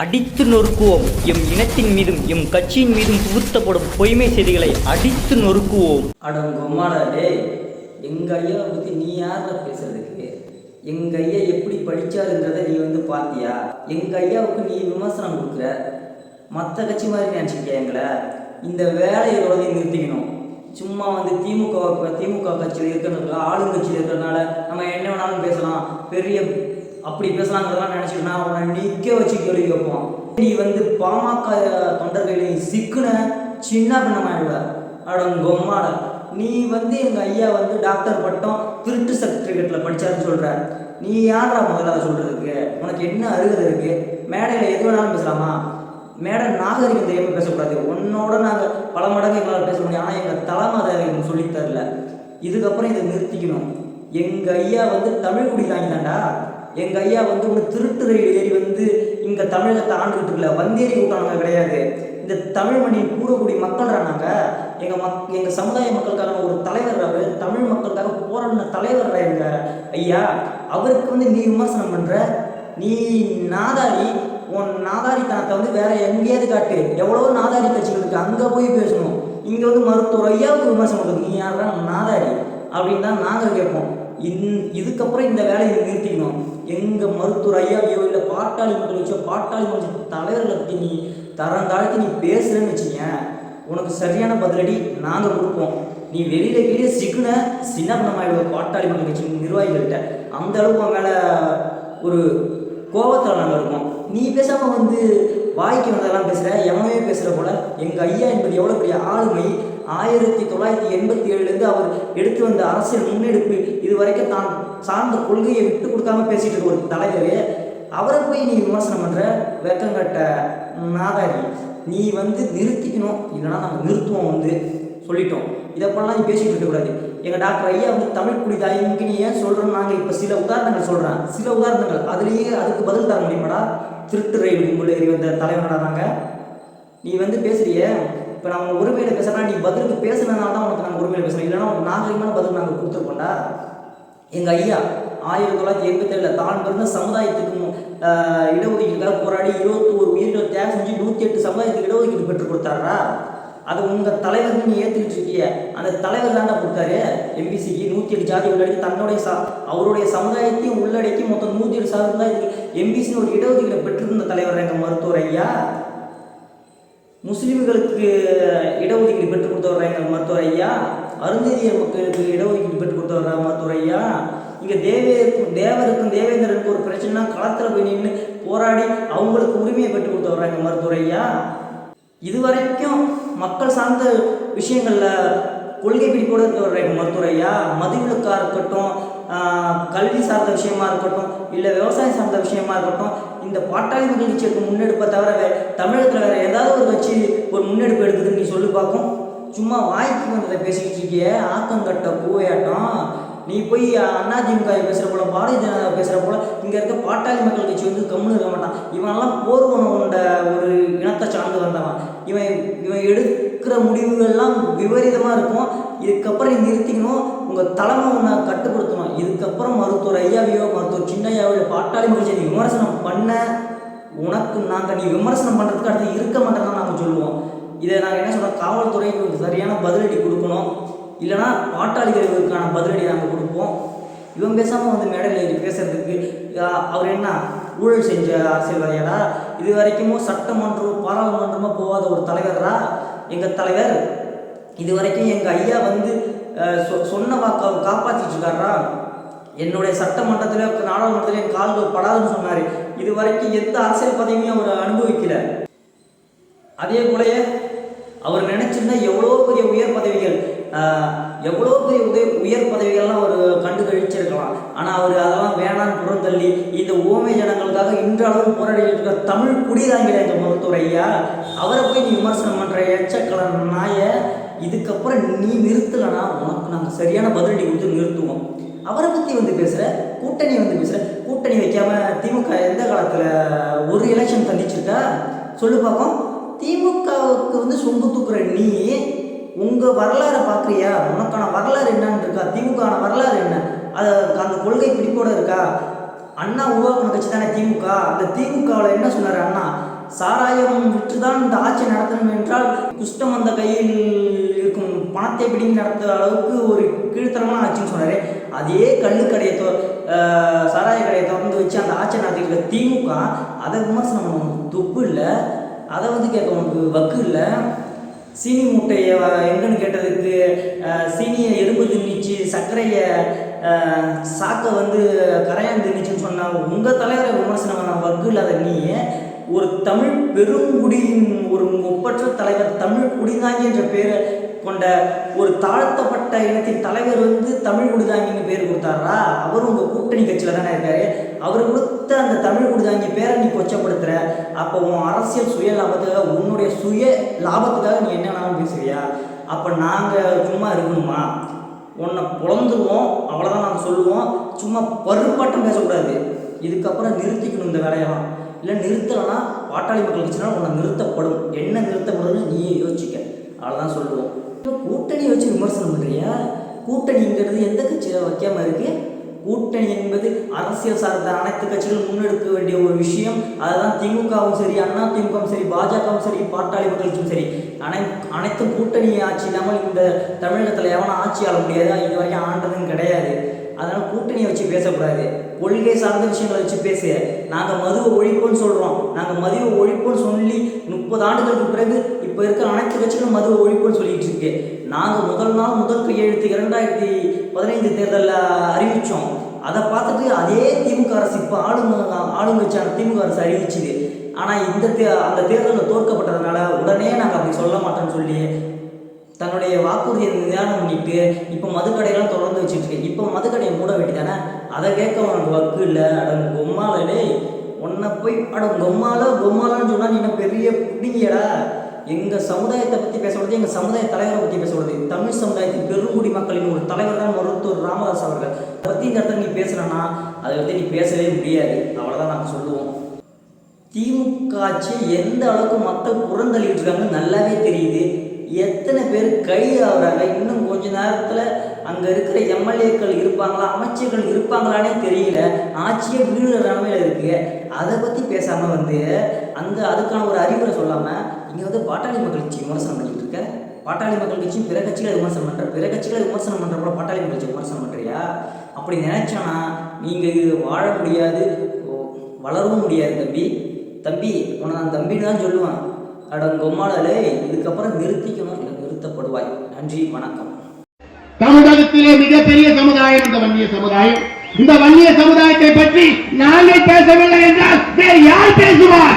அடித்து நொறுக்குவோம். எம் இனத்தின் மீதும் எம் கட்சியின் மீதும் புகுத்தப்படும் பொய்மை செய்திகளை அடித்து நொறுக்குவோம். அடங்குமாடே எங்க ஐயாவை பத்தி நீ யார பேசுறதுக்கு? எங்க ஐயா எப்படி படிச்சாருங்கிறத நீ வந்து பாத்தியா? எங்க ஐயாவுக்கு நீ விமர்சனம் கொடுக்குற? மற்ற கட்சி மாதிரி நினச்சிக்கியா எங்களை? இந்த வேலையை நிறுத்திக்கணும். சும்மா வந்து திமுக திமுக கட்சியில் இருக்கிறதுனால ஆளுங்கட்சியில் இருக்கிறதுனால நம்ம என்ன வேணாலும் பேசலாம். பெரிய அப்படி பேசலாங்கிறதெல்லாம் நினச்சிக்கினா அவனை நிற்க வச்சு கேள்வி கேட்போம். நீ வந்து பாமக தொண்டர்களின் சிக்குன சின்ன பின்னமாயிடுவ அடங்கொம்மாட நீ வந்து எங்கள் ஐயா வந்து டாக்டர் பட்டம் திருட்டு சர்டிஃபிகேட்டில் படித்தாருன்னு சொல்கிற நீ யாரா முதல்ல சொல்கிறதுக்கு உனக்கு என்ன அருகதை இருக்குது மேடையில் எது வேணாலும் பேசலாமா? மேடை நாகரிகம் தெரியாமல் பேசக்கூடாது. உன்னோட நாங்கள் பல மடங்கு எங்களால் பேச முடியும். ஆனால் எங்கள் தலைமை அதை எங்களுக்கு சொல்லித் இதுக்கப்புறம் இதை நிறுத்திக்கணும். எங்கள் ஐயா வந்து தமிழ் குடி தாங்கிட்டாண்டா எங்கள் ஐயா வந்து ஒன்று திருட்டு ரயில் ஏறி வந்து இங்கே தமிழகத்தை ஆண்டுகிட்டு இருக்கல வந்தேரி கூட்டாங்க கிடையாது. இந்த தமிழ் மண்ணின் கூடக்கூடிய மக்கள்ரா நாங்கள் எங்கள் மக் எங்கள் சமுதாய மக்களுக்கான ஒரு தலைவர் அவர் தமிழ் மக்களுக்காக போராடின தலைவர் எங்கள் ஐயா அவருக்கு வந்து நீ விமர்சனம் பண்ணுற நீ நாதாரி உன் நாதாரித்தனத்தை வந்து வேற எங்கேயாவது காட்டு. எவ்வளோ நாதாரி கட்சிகள் இருக்குது அங்கே போய் பேசணும். இங்கே வந்து மருத்துவர் ஐயாவுக்கு விமர்சனம் பண்ணுறது நீ யாரா நாதாரி. அப்படின்னு தான் நாங்கள் கேட்போம். இந் இதுக்கப்புறம் இந்த வேலையை நிறுத்திக்கணும். எங்கள் மருத்துவர் ஐயாவையோ இல்லை பாட்டாளி மக்கள் வச்சோ பாட்டாளி மக்கள் தலைவர்களை பற்றி நீ தரம் தாழ்த்தி நீ பேசுறேன்னு வச்சுக்கேன் உனக்கு சரியான பதிலடி நாங்கள் கொடுப்போம். நீ வெளியில வெளியே சிக்குன சின்ன பண்ணமாயிடுவோம் பாட்டாளி மக்கள் கட்சி நிர்வாகிகள்கிட்ட. அந்த அளவுக்கு அவன் மேலே ஒரு கோபத்தில் நாங்கள் இருக்கோம். நீ பேசாமல் வந்து வாய்க்கு வந்ததெல்லாம் பேசுகிற எவனவே பேசுகிற போல. எங்கள் ஐயா என்பது எவ்வளோ பெரிய ஆளுமை. ஆயிரத்தி தொள்ளாயிரத்தி எண்பத்தி ஏழுலேருந்து அவர் எடுத்து வந்த அரசியல் முன்னெடுப்பு இது வரைக்கும் தான் சார்ந்த கொள்கையை விட்டு கொடுக்காம பேசிட்டு இருக்க ஒரு தலைவரே. அவரை போய் நீ விமர்சனம் பண்ணுற வெக்கங்கட்ட நாதாரி நீ வந்து நிறுத்திக்கணும். இல்லைன்னா நாங்கள் நிறுத்துவோம் வந்து சொல்லிட்டோம். இதைப்பெல்லாம் நீ பேசிட்டு இருக்கக்கூடாது எங்கள் டாக்டர் ஐயா வந்து தமிழ் குடி தாய்க்கு நீ ஏன் சொல்கிறோம் நாங்கள் இப்போ சில உதாரணங்கள் சொல்கிறேன் சில உதாரணங்கள். அதுலேயே அதுக்கு பதில் தர முடியுமாடா? திருட்டு ரயில் உங்களை வந்த தலைவனடா நீ வந்து பேசுறிய இப்போ நம்ம உரிமையில் பேசுகிறா நீ பதிலுக்கு பேசுனதுனால தான் உனக்கு நாங்கள் உரிமையில் பேசுகிறோம் இல்லைன்னா உனக்கு நாகரிகமான பதில் நாங்கள் கொடுத்துருக்கோம்டா. எங்கள் ஐயா ஆயிரத்தி தொள்ளாயிரத்தி எண்பத்தேழில் தான் பிறந்த சமுதாயத்துக்கு இடஒதுக்கீடுக்காக போராடி இருபத்தோரு உயிர்கள் தேவை செஞ்சு நூற்றி எட்டு சமுதாயத்துக்கு இடஒதுக்கீடு பெற்றுக் கொடுத்தாரா அது உங்கள் தலைவர் நீங்க ஏற்றுக்கிட்டு இருக்கிய. அந்த தலைவர் தாண்டா கொடுத்தாரு. எம்பிசிக்கு நூற்றி எட்டு ஜாதி உள்ளடக்கி தன்னுடைய சா அவருடைய சமுதாயத்தையும் உள்ளடக்கி மொத்தம் நூற்றி எட்டு சமுதாயத்துக்கு எம்பிசின்னு ஒரு இடஒதுக்கீடு பெற்றிருந்த தலைவர் எங்கள் மருத்துவர் ஐயா? முஸ்லீம்களுக்கு இடஒதுக்கீடு பெற்றுக் கொடுத்தவர் எங்கள் மருத்துவர் ஐயா? அருந்ததியர் மக்களுக்கு இடஒதுக்கீடு பெற்றுக் கொடுத்தவர் மருத்துவர் ஐயா? இங்கே தேவேருக்கும் தேவருக்கும் தேவேந்திரனுக்கு ஒரு பிரச்சனைனா களத்தில் போய் நின்று போராடி அவங்களுக்கு உரிமையை பெற்றுக் கொடுத்தவர் எங்கள் மருத்துவர் ஐயா? இது வரைக்கும் மக்கள் சார்ந்த விஷயங்களில் கொள்கை பிடிப்போடு இருக்கிற மருத்துவரையா? மருத்துவர் மதுவிலக்காக இருக்கட்டும் கல்வி சார்ந்த விஷயமா இருக்கட்டும் இல்லை விவசாயம் சார்ந்த விஷயமா இருக்கட்டும் இந்த பாட்டாளி மக்கள் கட்சிக்கு முன்னெடுப்பை தவிர வே தமிழகத்தில் வேற ஏதாவது ஒரு கட்சி ஒரு முன்னெடுப்பு எடுக்குதுன்னு நீ சொல்லி பார்க்கும் சும்மா வாய்க்கு வந்ததை பேசிக்கிட்டு இருக்கிய ஆக்கங்கட்ட பூவையாட்டம் நீ போய் அதிமுக பேசுகிற போல பாரதிய ஜனதா பேசுகிற போல இங்கே இருக்க பாட்டாளி மக்கள் கட்சி வந்து கம்முன்னு இருக்க மாட்டான். இவனெல்லாம் போர் இனத்தை சார்ந்து வந்தவன். இவன் இவன் எடுக்கிற முடிவுகள்லாம் விபரீதமாக இருக்கும். இதுக்கப்புறம் நீ நிறுத்திக்கணும். உங்கள் தலைமை உன்னை கட்டுப்படுத்தணும். இதுக்கப்புறம் மருத்துவர் ஐயாவையோ மருத்துவர் சின்ன ஐயாவையோ பாட்டாளி மக்கள் நீ விமர்சனம் பண்ண உனக்கு நாங்கள் நீ விமர்சனம் பண்ணுறதுக்கு அடுத்து இருக்க மாட்டேன்னு நாங்கள் சொல்லுவோம். இதை நாங்கள் என்ன சொல்கிறோம் காவல்துறைக்கு சரியான பதிலடி கொடுக்கணும். இல்லைனா பாட்டாளிகளுக்கான பதிலடி நாங்கள் கொடுப்போம். இவன் பேசாமல் வந்து மேடையில் பேசுறதுக்கு அவர் என்ன ஊழல் செஞ்ச அரசியல்வாதியாடா இது வரைக்கும் சட்டமன்றம் பாராளுமன்றமாக போகாத ஒரு தலைவரா எங்கள் தலைவர்? இது வரைக்கும் எங்கள் ஐயா வந்து சொ- சொன்ன வாக்கை அவர் காப்பாற்றிட்டு இருக்காரா என்னுடைய சட்டமன்றத்தில் நாடாளுமன்றத்தில் என் கால்கள் படாதுன்னு சொன்னார். இது வரைக்கும் எந்த அரசியல் பதவியும் அவர் அனுபவிக்கல. அதே போலயே அவர் நினைச்சிருந்தா எவ்வளோ பெரிய உயர் பதவிகள் எவ்வளோ பெரிய உதவி உயர் பதவிகள்லாம் அவர் கண்டு கழிச்சிருக்கலாம். ஆனால் அவர் அதெல்லாம் வேணான்னு புறந்தள்ளி இந்த ஓமை ஜனங்களுக்காக இன்றளவும் போராடிட்டு இருக்கிற தமிழ் குடிதாங்கிற இந்த மருத்துவர் ஐயா அவரை போய் நீ விமர்சனம் பண்ணுற எச்சக்கலன் நாயை இதுக்கப்புறம் நீ நிறுத்தலைன்னா உனக்கு நாங்கள் சரியான பதிலடி கொடுத்து நிறுத்துவோம். அவரை பற்றி வந்து பேசுகிற கூட்டணி வந்து பேசுகிற கூட்டணி வைக்காமல் திமுக எந்த காலத்தில் ஒரு எலெக்ஷன் சந்திச்சிருக்கா சொல்லு பார்ப்போம் திமுகவுக்கு வந்து சொம்பு தூக்குற நீ உங்கள் வரலாறை பார்க்குறியா உனக்கான வரலாறு என்னன்னு இருக்கா? திமுகவான வரலாறு என்ன? அது அந்த கொள்கை பிடிப்போட இருக்கா? அண்ணா உருவாக்கின கட்சி தானே திமுக. அந்த திமுகவில் என்ன சொன்னார் அண்ணா? சாராயம் விற்றுதான் இந்த ஆட்சி நடத்தணும் என்றால் குஷ்டம் அந்த கையில் இருக்கும் பணத்தை பிடிங்கி நடத்துகிற அளவுக்கு ஒரு கீழ்த்தரமான ஆட்சின்னு சொன்னார். அதே கல்லு தொ சாராய கடையை திறந்து வச்சு அந்த ஆட்சி நடத்திட்டு இருக்க திமுக அதை விமர்சனம் பண்ண அதை வந்து கேட்க உனக்கு வக்கு இல்லை? சீனி மூட்டையை எங்கன்னு கேட்டதுக்கு சீனியை எறும்பு தின்னுச்சு சர்க்கரையை சாக்கை வந்து கரையான் தின்னுச்சுன்னு சொன்னால் உங்கள் தலைவரை விமர்சனம் பண்ண வக்கு இல்லாத நீ ஒரு தமிழ் பெருங்குடியின் ஒரு ஒப்பற்ற தலைவர் தமிழ் குடிதாங்கி என்ற பேரை கொண்ட ஒரு தாழ்த்தப்பட்ட இனத்தின் தலைவர் வந்து தமிழ் குடிதாங்கின்னு பேர் கொடுத்தாரா? அவர் உங்கள் கூட்டணி கட்சியில் தானே இருக்காரு. அவர் கொடுத்த அந்த தமிழ் குடிதாங்கி பேரை நீ கொச்சப்படுத்துகிற அப்போ உன் அரசியல் சுய லாபத்துக்காக உன்னுடைய சுய லாபத்துக்காக நீ என்னென்னாலும் பேசுறியா? அப்போ நாங்கள் சும்மா இருக்கணுமா? உன்னை பொழந்துருவோம் அவ்வளோதான் நாங்கள் சொல்லுவோம். சும்மா பருப்பாட்டம் பேசக்கூடாது. இதுக்கப்புறம் நிறுத்திக்கணும் இந்த வேலையெல்லாம். இல்லை நிறுத்தலைன்னா பாட்டாளி மக்கள் கட்சினால் உன்னை நிறுத்தப்படும். என்ன நிறுத்தப்படும்னு நீயே யோசிக்க அவ்வளோதான் சொல்லுவோம். இப்போ கூட்டணி வச்சு விமர்சனம் பண்ணுறியா கூட்டணிங்கிறது எந்த கட்சியில் வைக்காமல் இருக்கு? கூட்டணி என்பது அரசியல் சார்ந்த அனைத்து கட்சிகளும் முன்னெடுக்க வேண்டிய ஒரு விஷயம். அதுதான் திமுகவும் சரி அண்ணா திமுகவும் சரி பாஜகவும் சரி பாட்டாளி மக்கள் கட்சியும் சரி. அனை அனைத்தும் கூட்டணி ஆட்சி இல்லாமல் இந்த தமிழகத்தில் எவனும் ஆட்சி ஆள முடியாது? இது வரைக்கும் ஆண்டதும் கிடையாது. அதனால் கூட்டணியை வச்சு பேசக்கூடாது. கொள்கை சார்ந்த விஷயங்களை வச்சு பேசு. நாங்கள் மதுவை ஒழிப்போம்னு சொல்கிறோம் நாங்கள் மதுவை ஒழிப்போம்னு சொல்லி முப்பது ஆண்டுகளுக்கு பிறகு இப்போ இருக்கிற அனைத்து கட்சிகளும் மதுவை ஒழிப்போம்னு சொல்லிட்டு இருக்கு. நாங்கள் முதல் நாள் முதல் கையெழுத்து இரண்டாயிரத்தி பதினைந்து தேர்தலில் அறிவித்தோம் அதை பார்த்துட்டு அதே திமுக அரசு இப்போ ஆளுங்க ஆளுங்கட்சியான திமுக அரசு அறிவிச்சுது. ஆனால் இந்த தே அந்த தேர்தலில் தோற்கப்பட்டதுனால உடனே நாங்கள் அப்படி சொல்ல மாட்டோம்னு சொல்லி தன்னுடைய வாக்குறுதியை நிதானம் பண்ணிட்டு இப்போ மதுக்கடையெல்லாம் தொடர்ந்து வச்சுட்டுருக்கு இப்போ மதுக்கடையை மூட வேண்டியதானே? அதை கேட்க உனக்கு வக்கு இல்லை. அடங்கு கொம்மாலே உன்னை போய் அட கொம்மால கொம்மாலான்னு சொன்னால் நீ என்ன பெரிய பிடிங்கடா எங்கள் சமுதாயத்தை பற்றி பேசுறது எங்கள் சமுதாய தலைவரை பற்றி பேசுறது தமிழ் சமுதாயத்தின் பெருங்குடி மக்களின் ஒரு தலைவர் தான் மருத்துவர் ராமதாஸ் அவர்கள். அதை பற்றி இந்த இடத்துல நீ பேசுகிறேன்னா அதை பற்றி நீ பேசவே முடியாது. அவ்வளோதான் நாங்கள் சொல்லுவோம். திமுக ஆட்சி எந்த அளவுக்கு மக்கள் புறந்தள்ளிட்டு இருக்காங்கன்னு நல்லாவே தெரியுது. எத்தனை பேர் கைது ஆகுறாங்க இன்னும் கொஞ்ச நேரத்தில் அங்கே இருக்கிற எம்எல்ஏக்கள் இருப்பாங்களா? அமைச்சர்கள் இருப்பாங்களானே தெரியல. ஆட்சியே வீழுற நிலமையில் இருக்குது அதை பற்றி பேசாமல் வந்து அந்த அதுக்கான ஒரு அறிவுரை சொல்லாமல் இங்கே வந்து பாட்டாளி மக்கள் கட்சி விமர்சனம் பண்ணிட்டு இருக்க. பாட்டாளி மக்கள் கட்சி பிற கட்சிகளை விமர்சனம் பண்ணுற பிற கட்சிகளை விமர்சனம் பண்ணுறப்போ பாட்டாளி மக்கள் கட்சி விமர்சனம் பண்ணுறியா அப்படி நினச்சானா நீங்கள் இது வாழ முடியாது வளரவும் முடியாது தம்பி. தம்பி உன்னை நான் தம்பின்னு தான் சொல்லுவேன். அட இதுக்கப்புறம் நிறுத்திக்கணும் என நிறுத்தப்படுவாய். நன்றி வணக்கம். தமிழகத்திலே மிகப்பெரிய சமுதாயம் இந்த வன்னிய சமுதாயம். இந்த வன்னிய சமுதாயத்தை பற்றி நாங்கள் பேசவில்லை என்றால் வேறு யார் பேசுவார்?